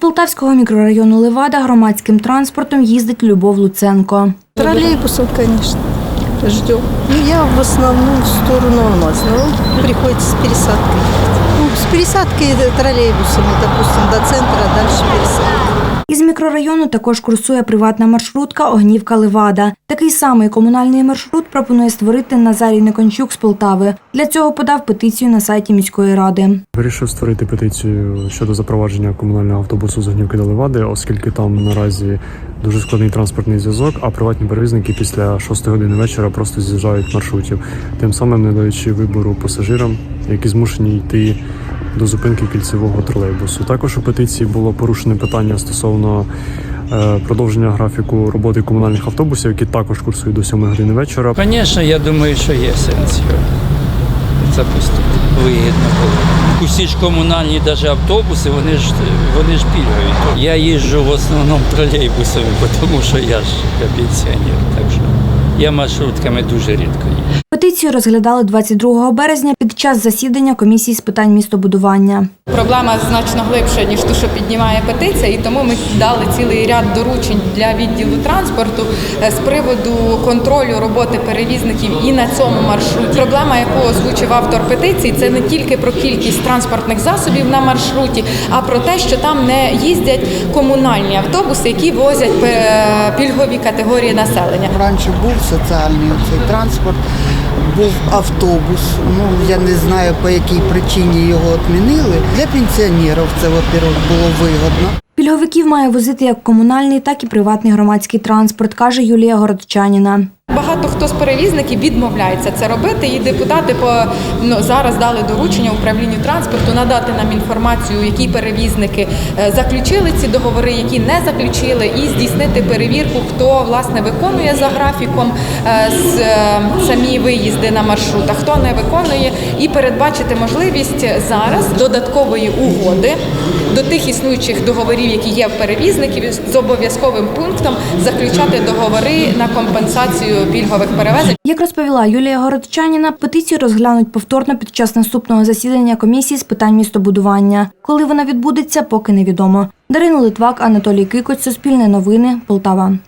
Полтавського мікрорайону Левада громадським транспортом їздить Любов Луценко. Тролейбусом, звісно, Ждем. Ну, я в основному в сторону Алмазного. Приходится с пересадкой. Ну, с пересадкой троллейбусом, допустим, до центра, а дальше пересадка. Із мікрорайону також курсує приватна маршрутка Огнівка Левада. Такий самий комунальний маршрут пропонує створити Назарій Некончук з Полтави. Для цього подав петицію на сайті міської ради. Вирішив створити петицію щодо запровадження комунального автобусу з Огнівки до Левади, оскільки там наразі дуже складний транспортний зв'язок, а приватні перевізники після 6 години вечора просто з'їжджають маршрутів, тим самим не даючи вибору пасажирам, які змушені йти до зупинки кільцевого тролейбусу. Також у петиції було порушене питання стосовно е, продовження графіку роботи комунальних автобусів, які також курсують до 7 години вечора. Звісно, я думаю, що є сенс його запустити. Вигідно було. Усі ж комунальні навіть автобуси, вони ж вони ж пільгові. Я їжджу в основному тролейбусами, тому що я ж я пенсіонер. Так що я маршрутками дуже рідко їжджу. Петицію розглядали 22 березня під час засідання комісії з питань містобудування. Проблема значно глибша, ніж ту, що піднімає петиція, і тому ми дали цілий ряд доручень для відділу транспорту е, з приводу контролю роботи перевізників і на цьому маршруті. Проблема, яку озвучив автор петиції, це не тільки про кількість транспортних засобів на маршруті, а про те, що там не їздять комунальні автобуси, які возять е, пільгові категорії населення. Раніше був соціальний цей транспорт, був автобус. Ну я не знаю по якій причині його відмінили. Для пенсіонерів це, во-первых, було вигідно. Пільговиків має возити як комунальний, так і приватний громадський транспорт, каже Юлія Городчаніна. Багато хто з перевізників відмовляється це робити, і депутати по ну зараз дали доручення управлінню транспорту надати нам інформацію, які перевізники е, заключили ці договори, які не заключили, і здійснити перевірку, хто власне виконує за графіком е, з е, самі виїзди на маршрутах, хто не виконує, і передбачити можливість зараз додаткової угоди до тих існуючих договорів, які є в перевізників, з обов'язковим пунктом заключати договори на компенсацію пільгових перевезень. Як розповіла Юлія Городчаніна, петицію розглянуть повторно під час наступного засідання комісії з питань містобудування. Коли вона відбудеться, поки невідомо. Дарина Литвак, Анатолій Кикоць, Суспільне новини, Полтава.